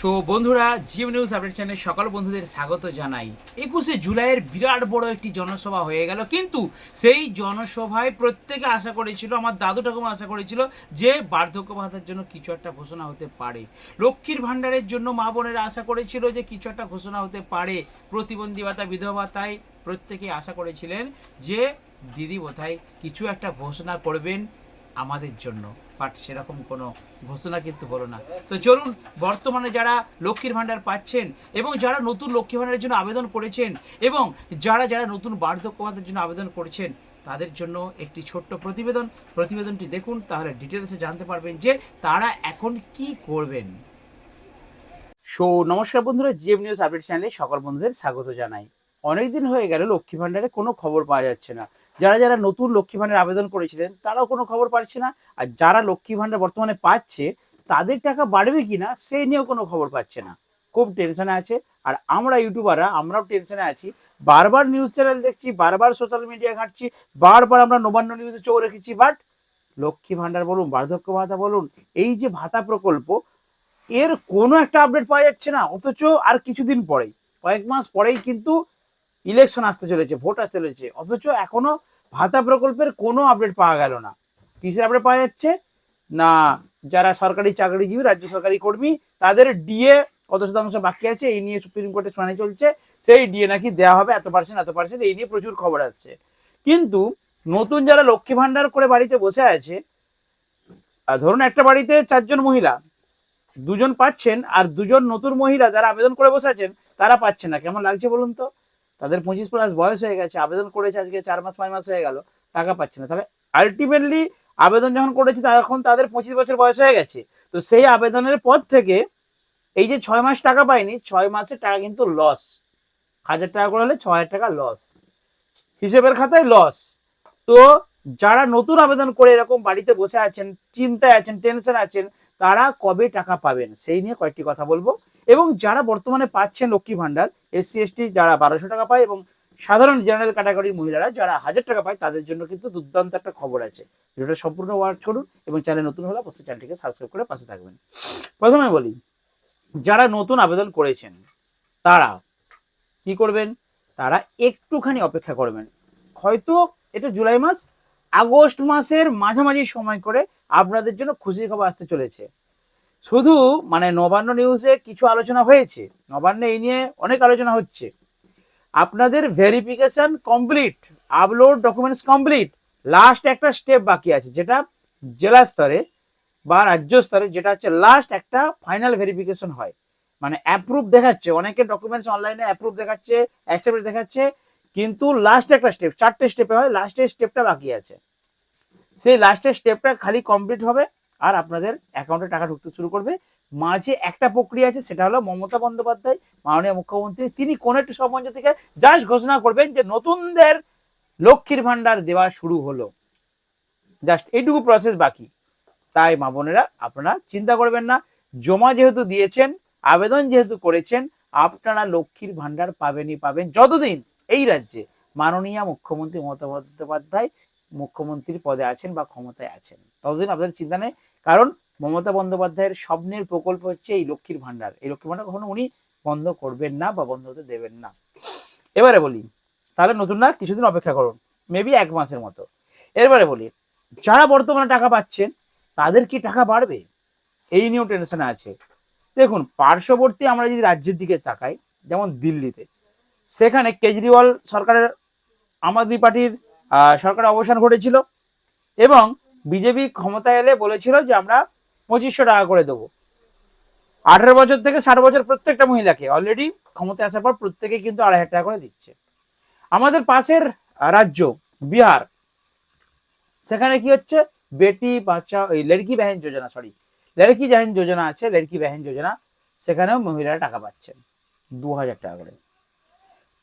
So বন্ধুরা, GM news update channel সকল বন্ধুদের স্বাগত জানাই। একুশে জুলাইয়ের বিরাট বড় একটি জনসভা হয়ে গেল, কিন্তু সেই জনসভায় প্রত্যেকে আশা করেছিল, আমার দাদু ঠাকুমা আশা করেছিল যে বার্ধক্য ভাতার জন্য কিছু একটা ঘোষণা হতে পারে। লক্ষ্মীর ভাণ্ডারের জন্য মা বোনেরা আশা করেছিল যে কিছু একটা ঘোষণা হতে পারে। প্রতিবন্ধী ভাতা, বিধবা ভাতায় প্রত্যেকে আশা করেছিলেন যে দিদি বোধহয় কিছু একটা ঘোষণা করবেন। আমাদের জন্য। বাট সেরকম কোনো ঘোষণা কিন্তু হলো না। তো চলুন, বর্তমানে যারা লক্ষ্মীর ভাণ্ডার পাচ্ছেন এবং যারা নতুন লক্ষ্মী ভাণ্ডারের জন্য আবেদন করেছেন এবং যারা যারা নতুন বার্ধক্য ভাতার জন্য আবেদন করেছেন, তাদের জন্য একটি ছোট্ট প্রতিবেদন। প্রতিবেদনটি দেখুন, তাহলে ডিটেলসে জানতে পারবেন যে তারা এখন কি করবেন। সো নমস্কার বন্ধুরা জিএম নিউজ আপডেট চ্যানেলে সকল বন্ধুদের স্বাগত জানাই। অনেকদিন হয়ে গেল লক্ষ্মী ভাণ্ডারে কোনো খবর পাওয়া যাচ্ছে না। যারা যারা নতুন লক্ষ্মী ভাণ্ডার আবেদন করেছিলেন, তারাও কোনো খবর পাচ্ছে না। আর যারা লক্ষ্মী ভাণ্ডার বর্তমানে পাচ্ছে, তাদের টাকা বাড়বে কিনা সেই নিয়েও কোনো খবর পাচ্ছে না। খুব টেনশনে আছে। আর আমরা ইউটিউবাররা, আমরাও টেনশনে আছি। বারবার নিউজ চ্যানেল দেখছি, বারবার সোশ্যাল মিডিয়া ঘাঁটছি, বারবার আমরা নবান্ন নিউজে চোখ রেখেছি। বাট লক্ষ্মী ভাণ্ডার বলুন, বার্ধক্য ভাতা বলুন, এই যে ভাতা প্রকল্প, এর কোনো একটা আপডেট পাওয়া যাচ্ছে না। অথচ আর কিছুদিন পরেই, কয়েক মাস পরেই কিন্তু ইলেকশন আসতে চলেছে ভোট আসতে চলেছে, অথচ এখনও ভাতা প্রকল্পের কোনো আপডেট পাওয়া গেল না। কিসের আপডেট পাওয়া যাচ্ছে? না, যারা সরকারি চাকরিজীবী, রাজ্য সরকারি কর্মী, তাদের ডিএ কত শতাংশ বাকি আছে, এই নিয়ে সুপ্রিম কোর্টে শুনানি চলছে, সেই ডিএ নাকি দেওয়া হবে, এত পার্সেন্ট এত পার্সেন্ট এই নিয়ে প্রচুর খবর আসছে। কিন্তু নতুন যারা লক্ষ্মী ভাণ্ডার করে বাড়িতে বসে আছে ধরুন একটা বাড়িতে চারজন মহিলা, দুজন পাচ্ছেন, আর দুজন নতুন মহিলা যারা আবেদন করে বসে আছেন, তারা পাচ্ছেন না, কেমন লাগছে বলুন তো? তাদের পঁচিশ প্লাস বয়স হয়ে গেছে, আবেদন করেছে আজকে চার মাস, পাঁচ মাস হয়ে গেল, টাকা পাচ্ছে না। তাহলে আলটিমেটলি আবেদন যখন করেছে তখন তাদের পঁচিশ বছর বয়স হয়ে গেছে। তো সেই আবেদনের পর থেকে এই যে ছয় মাস টাকা পায়নি, ছয় মাসের টাকা কিন্তু লস হাজার টাকা করে হলে ছ হাজার টাকা লস হিসেবের খাতায় লস তো যারা নতুন আবেদন করে এরকম বাড়িতে বসে আছেন, চিন্তায় আছেন টেনশন আছেন, তারা কবে টাকা পাবেন? সেই নিয়ে কয়েকটি কথা বলব। এবং যারা বর্তমানে পাচ্ছেন লক্ষ্মী ভাণ্ডার এসসি, এসটি যারা বারোশো টাকা পায় এবং সাধারণ জেনারেল ক্যাটাগরির মহিলারা যারা হাজার টাকা পায়, তাদের জন্য কিন্তু দুর্দান্ত একটা খবর আছে। ভিডিওটা সম্পূর্ণ ওয়াচ করুন এবং চ্যানেল নতুন হলে অবশ্যই চ্যানেলটিকে সাবস্ক্রাইব করে পাশে থাকবেন। প্রথমে বলি, যারা নতুন আবেদন করেছেন, তারা কি করবেন? তারা একটুখানি অপেক্ষা করবেন। হয়তো এটা জুলাই মাস, আগস্ট মাসের মাঝামাঝি সময় করে আপনাদের জন্য খুশির খবর আসতে চলেছে। শুধু মানে নবান্ন নিউজে কিছু আলোচনা হয়েছে। নবান্নে এই নিয়ে অনেক আলোচনা হচ্ছে। আপনাদের verification complete upload documents complete last একটা স্টেপ বাকি আছে, যেটা জেলা স্তরে বা রাজ্য স্তরে, যেটা হচ্ছে লাস্ট একটা ফাইনাল ভেরিফিকেশন হয়। মানে অ্যাপ্রুভ দেখাচ্ছে, অনেকে ডকুমেন্টস অনলাইনে অ্যাপ্রুভ দেখাচ্ছে অ্যাকসেপ্ট দেখাচ্ছে, কিন্তু লাস্ট একটা স্টেপ চারটে স্টেপে হয় লাস্টের স্টেপটা বাকি আছে। সেই লাস্টের স্টেপটা খালি কমপ্লিট হবে আর আপনাদের অ্যাকাউন্টে টাকা ঢুকতে শুরু করবে। মাঝে একটা প্রক্রিয়া আছে, সেটা হলো মমতা বন্দ্যোপাধ্যায়, মাননীয় মুখ্যমন্ত্রী, তিনি কোন একটি সমঞ্চ থেকে জাস্ট ঘোষণা করবেন যে নতুনদের লক্ষ্মীর ভান্ডার দেওয়া শুরু হলো। জাস্ট এইটুকু প্রসেস বাকি। তাই মা বোনেরা, আপনারা চিন্তা করবেন না। জমা যেহেতু দিয়েছেন, আবেদন যেহেতু করেছেন, আপনারা লক্ষ্মীর ভান্ডার পাবেনই পাবেন যতদিন এই রাজ্যে মাননীয় মুখ্যমন্ত্রী মমতা বন্দ্যোপাধ্যায় মুখ্যমন্ত্রীর পদে আছেন বা ক্ষমতায় আছেন। ততদিন আপনাদের চিন্তা নেই, কারণ মমতা বন্দ্যোপাধ্যায়ের স্বপ্নের প্রকল্প হচ্ছে এই লক্ষ্মীর ভান্ডার এই লক্ষ্মীর ভান্ডার কখনো উনি বন্ধ করবেন না বা বন্ধ হতে দেবেন না। এবারে বলি, তাহলে নতুন না কিছুদিন অপেক্ষা করুন মেবি এক মাসের মতো। এবারে বলি, যারা বর্তমানে টাকা পাচ্ছেন, তাদের কি টাকা বাড়বে? এই নিয়েও টেনশনে আছে। দেখুন, পার্শ্ববর্তী আমরা যদি রাজ্যের দিকে তাকাই, যেমন দিল্লিতে, সেখানে কেজরিওয়াল সরকারের আম আদমি পার্টির আহ, সরকারের অবসান ঘটেছিল এবং বিজেপি ক্ষমতায় এলে বলেছিল যে আমরা পঁচিশশো টাকা করে দেবো। আঠারো বছর থেকে ষাট বছর প্রত্যেকটা মহিলাকে অলরেডি ক্ষমতায় আসার পর প্রত্যেকে কিন্তু আড়াই হাজার টাকা করে দিচ্ছে। আমাদের পাশের রাজ্য বিহার সেখানে কি হচ্ছে? বেটি বাচ্চা ওই লড়কি বেহেন যোজনা সরি লড়কি বেহেন যোজনা আছে লড়কি বেহেন যোজনা সেখানেও মহিলারা টাকা পাচ্ছেন দু হাজার টাকা করে।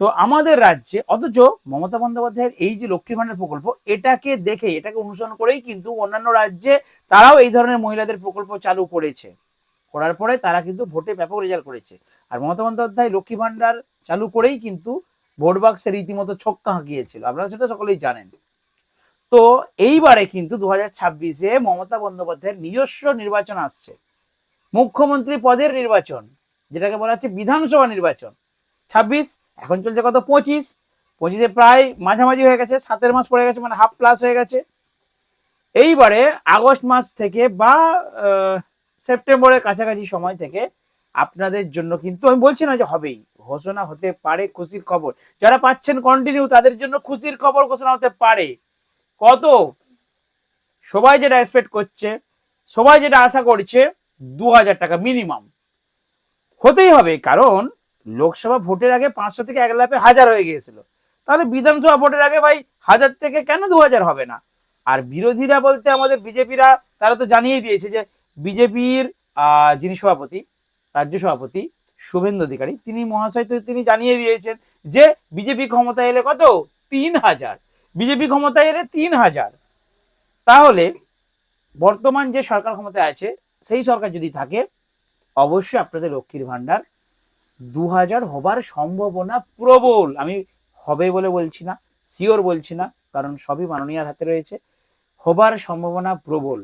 তো আমাদের রাজ্যে, অথচ মমতা বন্দ্যোপাধ্যায়ের এই যে লক্ষ্মীর ভাণ্ডার প্রকল্প, এটাকে দেখে, এটাকে অনুসরণ করেই কিন্তু অন্যান্য রাজ্যে তারাও এই ধরনের মহিলাদের প্রকল্প চালু করেছে। করার পরে তারা কিন্তু ভোটে ব্যাপক রেজাল্ট করেছে। আর মমতা বন্দ্যোপাধ্যায় লক্ষ্মী ভাণ্ডার চালু করেই কিন্তু ভোট বাক্সে রীতিমতো ছক্কা হাঁকিয়েছিল। আপনারা সেটা সকলেই জানেন। তো এইবারে কিন্তু দু হাজার ছাব্বিশে মমতা বন্দ্যোপাধ্যায়ের নিজস্ব নির্বাচন আসছে। মুখ্যমন্ত্রী পদের নির্বাচন, যেটাকে বলা হচ্ছে বিধানসভা নির্বাচন। ছাব্বিশ এখন চলছে কত? পঁচিশ। পঁচিশে প্রায় মাঝামাঝি হয়ে গেছে, সাতের মাস পড়ে গেছে মানে হাফ প্লাস হয়ে গেছে। এইবারে আগস্ট মাস থেকে বা সেপ্টেম্বরের কাছাকাছি সময় থেকে আপনাদের জন্য কিন্তু আমি বলছি না যে হবেই, ঘোষণা হতে পারে খুশির খবর। যারা পাচ্ছেন কন্টিনিউ তাদের জন্য খুশির খবর ঘোষণা হতে পারে। কত? সবাই যেটা এক্সপেক্ট করছে, সবাই যেটা আশা করছে দু হাজার টাকা মিনিমাম হতেই হবে, কারণ লোকসভা ভোটের আগে পাঁচশো থেকে এক লাফে হাজার হয়ে গিয়েছিল। তাহলে বিধানসভা ভোটের আগে ভাই হাজার থেকে কেন দু হাজার হবে না? আর বিরোধীরা বলতে আমাদের বিজেপিরা, তারা তো জানিয়ে দিয়েছে যে বিজেপির যিনি সভাপতি, রাজ্য সভাপতি শুভেন্দু অধিকারী, তিনি মহাশয় তো তিনি জানিয়ে দিয়েছেন যে বিজেপি ক্ষমতায় এলে কত? তিন হাজার। বিজেপি ক্ষমতায় এলে তিন হাজার। তাহলে বর্তমান যে সরকার ক্ষমতায় আছে, সেই সরকার যদি থাকে, অবশ্যই আপনাদের লক্ষ্মীর ভান্ডার দু হাজার হবার সম্ভাবনা প্রবল। আমি হবে বলে বলছি না শিওর বলছি না, কারণ সবই মাননীয়ার হাতে রয়েছে। হবার সম্ভাবনা প্রবল।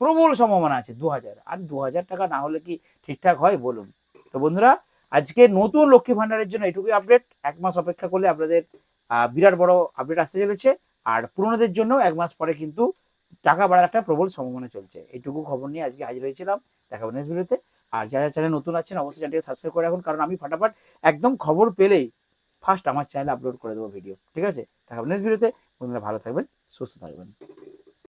প্রবল সম্ভাবনা আছে দু হাজার আর দু হাজার টাকা না হলে কি ঠিকঠাক হয় বলুন। তো বন্ধুরা, আজকে নতুন লক্ষ্মী ভান্ডারের জন্য এটুকুই আপডেট এক মাস অপেক্ষা করলে আপনাদের বিরাট বড় আপডেট আসতে চলেছে। আর পুরোনোদের জন্য এক মাস পরে কিন্তু টাকা বাড়ার একটা প্রবল সম্ভাবনা চলছে। এইটুকু খবর নিয়ে আজকে হাজির হয়েছিলাম দেখাবো নেক্সট ভিডিওতে আর যারা চ্যানেল নতুন আছেন, অবশ্যই চ্যানেলটিকে সাবস্ক্রাইব করে রাখুন, কারণ আমি ফাটাফাট একদম খবর পেলেই ফার্স্ট আমার চ্যানেলে আপলোড করে দেবো ভিডিও ঠিক আছে? দেখাবো নেক্সট ভিডিওতে বন্ধুরা, ভালো থাকবেন, সুস্থ থাকবেন।